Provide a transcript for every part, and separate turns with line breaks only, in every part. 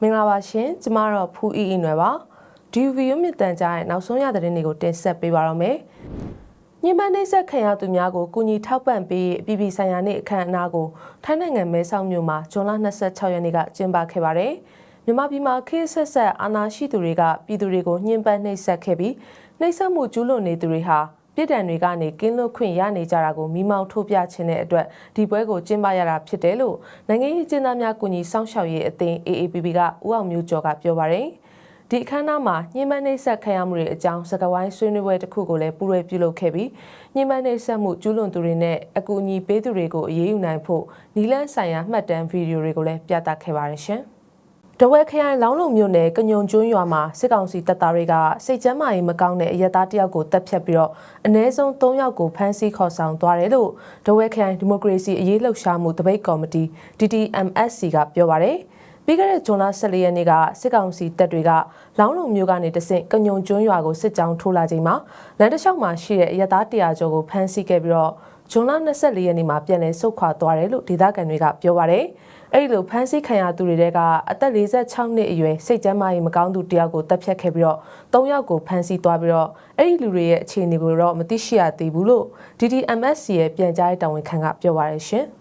မင်္ဂလာပါရှင်ကျမတော့ဖူးအီအီနွယ်ပါဒီဗီဒီယိုမြင့်တန်ကြားရဲ့နောက်ဆုံးရသတင်းတွေကိုတင်ဆက်ပေးပါတော့မယ်ညင်ပန်းနှိပ်စက်ခံရသူများကိုကုညီထောက်ပံ့ပေးအပြည်ပြည်ဆိုင်ရာနေ့အခမ်းအနားကိုထိုင်းနိုင်ငံမဲဆောက်မြို့မှာဇွန်လ26ရက်နေ့ကကျင်းပခဲ့ပါတယ်မြန်မာပြည်မှာခေတ်ဆက်ဆက်အာဏာရှိသူတွေကပြည်သူတွေကိုညှဉ်းပန်းနှိပ်စက်ခဲ့ပြီးနှိပ်စက်မှုကျူးလွန်နေသူတွေဟာ ပြည်တံတွေကနေကင်းလွတ်ခွင့်ရနေကြတာကိုမိမောင်းထုတ်ပြခြင်းတဲ့အတွက်ဒီပွဲကိုကျင်းပရတာဖြစ်တယ်လို့နိုင်ငံရေးကျင်းသားများကူညီစောင့်ရှောက်ရေးအသင်း AAPP ကဦးအောင်မျိုးကျော်ကပြောပါရယ်ဒီအခမ်းအနားမှာညှဉ်းပန်းနှိပ်စက်ခံရမှုတွေအကြောင်းစကားဝိုင်းဆွေးနွေးပွဲတစ်ခုကိုလည်းပူးရဲပြုလုပ်ခဲ့ပြီးညှဉ်းပန်းနှိပ်စက်မှုကျူးလွန်သူတွေနဲ့အကူအညီပေးသူတွေကိုအရေးယူနိုင်ဖို့နီလန်းဆိုင်ရာမှတ်တမ်းဗီဒီယိုတွေကိုလည်းပြသခဲ့ပါတယ်ရှင်။ တဝဲခရိုင်လောင်းလုံမြို့နယ်ကညုံကျွန်းရွာမှာစစ်ကောင်စီတပ်သားတွေကစိတ်ကျမ်းမာရေးမကောင်းတဲ့အရက်သားတယောက်ကိုတပ်ဖြတ်ပြီးတော့အ ਨੇ ဆုံး3ယောက်ကိုဖမ်းဆီးခေါ်ဆောင်သွားတယ်လို့တဝဲခရိုင်ဒီမိုကရေစီအရေးလှုပ်ရှားမှုတပိတ်ကော်မတီ DTMSC ကပြောပါရယ် ပြီးခဲ့တဲ့ဇွန်လ14ရက်နေ့ကစစ်ကောင်စီတပ်တွေကလောင်းလုံမြို့ကနေတဆင့်ကညုံကျွန်းရွာကိုစစ်ကြောင်းထိုးလာချိန်မှာလမ်းတစ်လျှောက်မှာရှိတဲ့အရက်သား100ကျော်ကိုဖမ်းဆီးခဲ့ပြီးတော့ဇွန်လ24ရက်နေ့မှာပြန်လည်ဆုတ်ခွာသွားတယ်လို့ဒေသခံတွေကပြောပါရယ်အဲ့ဒီလိုဖမ်းဆီးခံရသူတွေတဲကအသက်46နှစ်အရွယ်စိတ်ကျန်းမာရေးမကောင်းသူတယောက်ကိုတပ်ဖြတ်ခဲ့ပြီးတော့၃ယောက်ကိုဖမ်းဆီးသွားပြီးတော့အဲ့ဒီလူတွေရဲ့အခြေအနေကိုတော့မသိရှိရသေးဘူးလို့ DDMSC ရဲ့ပြန်ကြားရေးတာဝန်ခံကပြောပါရရှင်။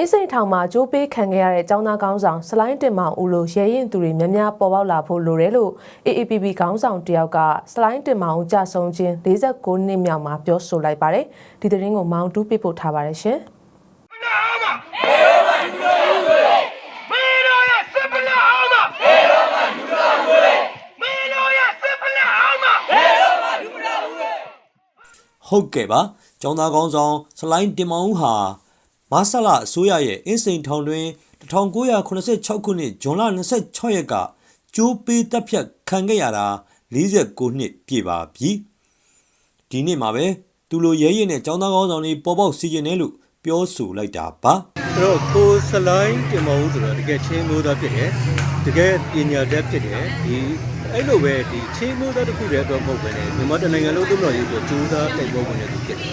အင်းစိန်ထောင်မှာကြိုးပေးခံခဲ့ရတဲ့ចောင်းသားကောင်းဆောင်စလိုင်းတင်မောင်ဦးလိုရဲရင်သူတွေများများပေါ်ပေါက်လာဖို့လိုတယ်လို့ AAPP ခေါင်းဆောင်တယောက်ကစလိုင်းတင်မောင်ဦးကြဆုံးခြင်း49နှစ်မြောက်မှာပြောဆိုလိုက်ပါတယ်ဒီသတင်းကိုမောင်တူးပြပို့ထားပါတယ်ရှင်
မင်းတို့ရဲ့စစ်ပလက်အောင်မှာဘယ်တော့မှလူတော်ဘူးလေမင်းတို့ရဲ့စစ်ပလက်အောင်မှာဘယ်တော့မှလူတော်ဘူးလေ
ဟုတ်ကဲ့ပါကျောင်းသားကောင်းဆောင်စလိုင်းတင်မောင်ဦးဟာ မဆလအစိုးရရဲ့အင်းစိန်ထောင်တွင်1986ခုနှစ်ဇွန်လ26ရက်ကကျိုးပေးတပ်ဖြတ်ခံခဲ့ရတာ49နှစ်ပြည့်ပါပြီဒီနေ့မှာပဲသူလိုရဲရဲနဲ့ကျောင်းသားကောင်းဆောင်တွေပေါ်ပေါက်စီခြင်းတယ်လို့ပြောဆိုလိုက်တာပါ
အဲ့တော့ကိုစလိုင်းတင်မအောင်ဆိုတော့တကယ်ချင်းမျိုးသားဖြစ်တယ်တကယ်ပညာတတ်ဖြစ်တယ်ဒီအဲ့လိုပဲဒီချင်းမျိုးသားတစ်ခုတည်းတော့မဟုတ်ပဲねမြန်မာတနိုင်ငံလုံးသုံးတော်ရေးဆိုကြိုးစားတိုက်ပွဲဝင်နေသူဖြစ်တယ်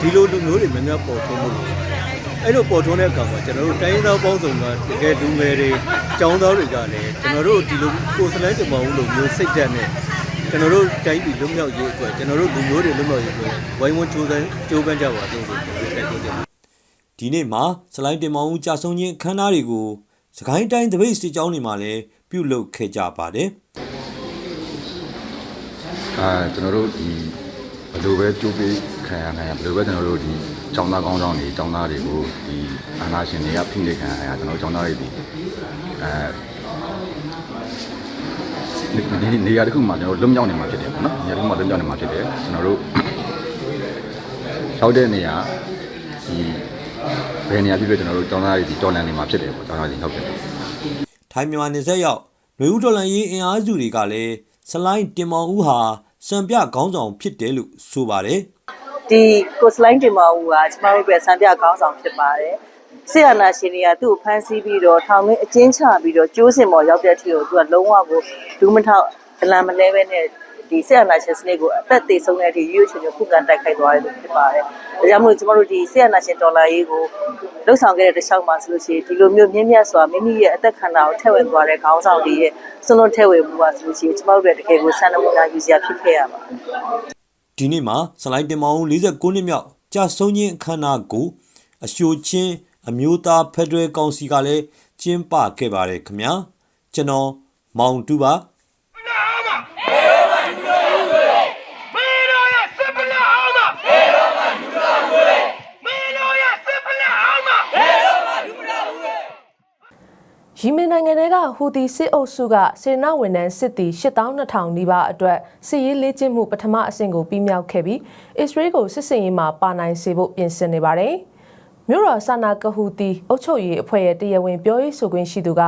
ဒီလိုလူမျိုးတွေများများပေါ်ထွန်းမှုလို့ အဲ့လိုပေါ်ထွန်းတဲ့အခါမှာကျွန်တော်တို့တိုင်းရင်းသားပေါင်းစုံကတကယ်လူငယ်တွေចောင်းသားတွေကလည်းကျွန်တော်တို့ဒီလိုကိုစလိုင်းတင်မအောင်လို့မျိုးစိတ်ဓာတ်နဲ့ကျွန်တော်တို့တိုင်းပြည်လွတ်မြောက်ရေးအတွက်ကျွန်တော်တို့လူမျိုးတွေလွတ်မြောက်ရေးအတွက်ဝိုင်းဝန်းကြိုးစားကြိုးပမ်းကြပါလို့ကျွန်တော်တို့တိုက်တွန်းတယ်
ဒီနေ့မှာစလိုင်းတင်မောင်ဦးကြာဆုံးခြင်းအခမ်းအနားတွေကိုစကိုင်းတိုင်းတပိတ်စစ်ကြောင်းတွေမှာလည်းပြုလုပ်ခဲ့ကြပါတယ်
အာကျွန်တော်တို့ဒီဘယ်လိုပဲကြိုးပေးခံရနိုင်ရဘယ်လိုပဲကျွန်တော်တို့ဒီ ចောင်းသားကောင်းဆောင်တွေចောင်းသားတွေကိုဒီအာနာရှင်တွေကဖိနှိပ်ခံရရကျွန်တော်တို့ចောင်းသားတွေဒီအဲဒီဒီနေရာတစ်ခုမှာကျွန်တော်တို့လွတ်မြောက်နေမှာဖြစ်တယ်ပေါ့နော်နေရာတစ်ခုမှာလွတ်မြောက်နေမှာဖြစ်တယ်ကျွန်တော်တို့ရောက်တဲ့နေရာဒီဘယ်နေရာဖြစ်ဖြစ်ကျွန်တော်တို့ចောင်းသားတွေဒီတော်လန်နေမှာဖြစ်တယ်ပေါ့ចောင်းသားတွေဟုတ်တယ်
ထိုင်းမြန်မာနယ်စပ်ရောက်နှွေဦးတော်လန်ရေးအင်အားစုတွေကလည်းစလိုင်းတင်မောင်ဦးဟာစံပြခေါင်းဆောင်ဖြစ်တယ်လို့ဆိုပါတယ်
ဒီကိုစလိုင်းတင်မဦးကကျမတို့ရဲ့စံပြခေါင်းဆောင်ဖြစ်ပါတယ်ဆရာနာရှင်တွေကသူ့ကိုဖမ်းဆီးပြီးတော့ထောင်ထဲအကျဉ်းချပြီးတော့ကျိုးစင်ပေါ်ရောက်တဲ့အထိကိုသူကလုံးဝကိုဒူးမထောက်ဒလန်မလဲပဲနဲ့ဒီဆရာနာရှင်စနစ်ကိုအသက်သေးဆုံးတဲ့အထိရွရွချင်ချင်ခုခံတိုက်ခိုက်သွားတယ်လို့ဖြစ်ပါတယ်။ဒါကြောင့်မို့ကျမတို့ဒီဆရာနာရှင်ဒေါ်လာရေးကိုလှုပ်ဆောင်ခဲ့တဲ့တစ်လျှောက်မှာဆိုလို့ရှိရင်ဒီလိုမျိုးမြင့်မြတ်စွာမိမိရဲ့အသက်ခန္ဓာကိုထည့်ဝင်သွားတဲ့ခေါင်းဆောင်တွေရဲ့စွန့်လွတ်ထည့်ဝင်မှုပါဆိုလို့ရှိရင်ကျမတို့ရဲ့တကယ်ကိုဆန္ဒမူနာယူစရာဖြစ်ခဲ့ရပါတယ်။
ဒီနေ့မှာစလိုင်းတင်မောင်ဦး49နှစ်မြောက်ကြာဆုံးခြင်းအခမ်းအနားကိုအရှိုချင်းအမျိုးသားဖက်ဒရယ်ကောင်စီကလည်းကျင်းပခဲ့ပါတယ်ခင်ဗျာကျွန်တော်မောင်တူပါ
မင်းတို့ရဲ့စစ်ပလက်အောင်မှာဘယ်တော့မှလူတော်ဘူးလေမင်းတို့ရဲ့စစ်ပလက်အောင်မှာဘယ်တော့မှလူတော်ဘူးလေ
ယီမင်နိုင်ငံတွေကဟူသီစစ်အုပ်စုကစေနာဝန်ထမ်းစစ်သည်8200နီးပါးအတွက်စစ်ရေးလေ့ကျင့်မှုပထမအဆင့်ကိုပြီးမြောက်ခဲ့ပြီးအစ္စရေးကိုစစ်စင်ရေးမှာပါနိုင်စေဖို့ပြင်ဆင်နေပါတယ်။မြို့တော်ဆာနာကဟူတီအုပ်ချုပ်ရေးအဖွဲ့ရဲ့တရားဝင်ပြောရေးဆိုခွင့်ရှိသူက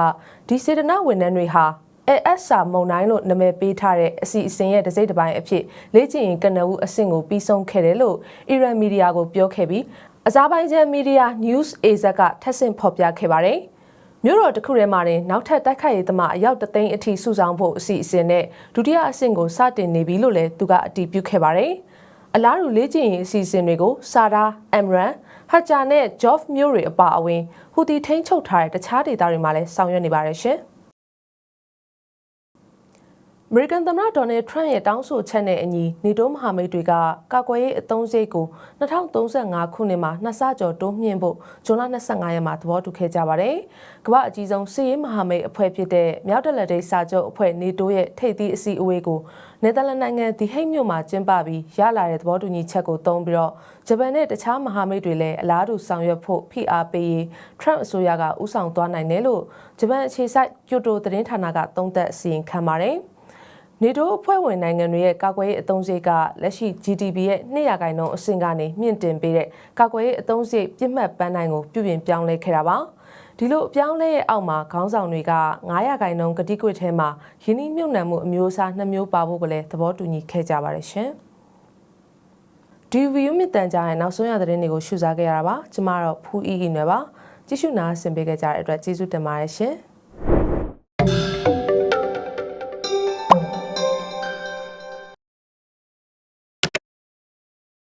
ဒီစေတနာဝန်ထမ်းတွေဟာ AS စာမုံတိုင်းလို့နာမည်ပေးထားတဲ့အစီအစဉ်ရဲ့တစ်စိတ်တစ်ပိုင်းအဖြစ်လေ့ကျင့်ရင်ကနဦးအဆင့်ကိုပြီးဆုံးခဲ့တယ်လို့အီရန်မီဒီယာကိုပြောခဲ့ပြီးအဇာဘိုင်ဂျန်မီဒီယာ News AZ ကထပ်ဆင့်ဖော်ပြခဲ့ပါတယ်။ မြို့တော်တစ်ခုထဲမှာတင်နောက်ထပ်တိုက်ခိုက်ရေးသမားအယောက်တသိန်းအထိစုဆောင်ဖို့အစီအစဉ်နဲ့ဒုတိယအဆင့်ကိုစတင်နေပြီလို့လည်းသူကအတည်ပြုခဲ့ပါတယ်။အလားတူလေ့ကျင့်ရေးအစီအစဉ်တွေကိုစာဒါအမ်ရန်ဟတ်ဂျာနဲ့ Job မျိုးတွေအပါအဝင်ဟူတီထိန်းချုပ်ထားတဲ့တခြားဒေသတွေမှာလည်းဆောင်ရွက်နေပါတယ်ရှင်။ အမေရိကန်သမ္မတဒေါ်နယ်ထရန့်ရဲ့တောင်းဆိုချက်နဲ့အညီနေတိုးမဟာမိတ်တွေကကာကွယ်ရေးအသုံးစရိတ်ကို2035ခုနှစ်မှာနှစ်ဆကျော်တိုးမြှင့်ဖို့ဇွန်လ25ရက်မှာသဘောတူခဲ့ကြပါတယ်။ကမ္ဘာအကြီးဆုံးစစ်ရေးမဟာမိတ်အဖွဲ့ဖြစ်တဲ့မြောက်တလက်ဒိတ်စာချုပ်အဖွဲ့နေတိုးရဲ့ထိပ်သီးအစည်းအဝေးကိုနယ်သာလန်နိုင်ငံဒီဟိတ်မြို့မှာကျင်းပပြီးရလာတဲ့သဘောတူညီချက်ကိုသုံးပြီးတော့ဂျပန်နဲ့တခြားမဟာမိတ်တွေလည်းအလားတူဆောင်ရွက်ဖို့ဖိအားပေးရေးထရန့်အစိုးရကဥဆောင်သွားနိုင်တယ်လို့ဂျပန်အခြေစိုက်ကျိုတိုသတင်းဌာနကသုံးသပ်အစီရင်ခံပါတယ်။ နေတိုးအဖွဲ့ဝင်နိုင်ငံတွေရဲ့ကာကွယ်ရေးအသုံးစရိတ်ကလက်ရှိ GDP ရဲ့2ရာခိုင်နှုန်းအဆင့်ကနေမြင့်တင်ပေးတဲ့ကာကွယ်ရေးအသုံးစရိတ်ပြစ်မှတ်ပန်းနိုင်ကိုပြုပြင်ပြောင်းလဲခဲ့တာပါဒီလိုအပြောင်းလဲရဲ့အောက်မှာခေါင်းဆောင်တွေက9ရာခိုင်နှုန်းကတိကွက်ထဲမှာယင်းနှိမြုပ်နှံမှုအမျိုးအစား2မျိုးပါဖို့ကလည်းသဘောတူညီခဲ့ကြပါတယ်ရှင်ဒီဗီယိုမြင့်တန်ကြားရဲ့နောက်ဆုံးရသတင်းတွေကိုရှုစားခဲ့ရတာပါကျမတော့ဖူးအီအီနွယ်ပါကြည့်ရှုနားဆင်ပေးကြတဲ့အတွက်ကျေးဇူးတင်ပါတယ်ရှင်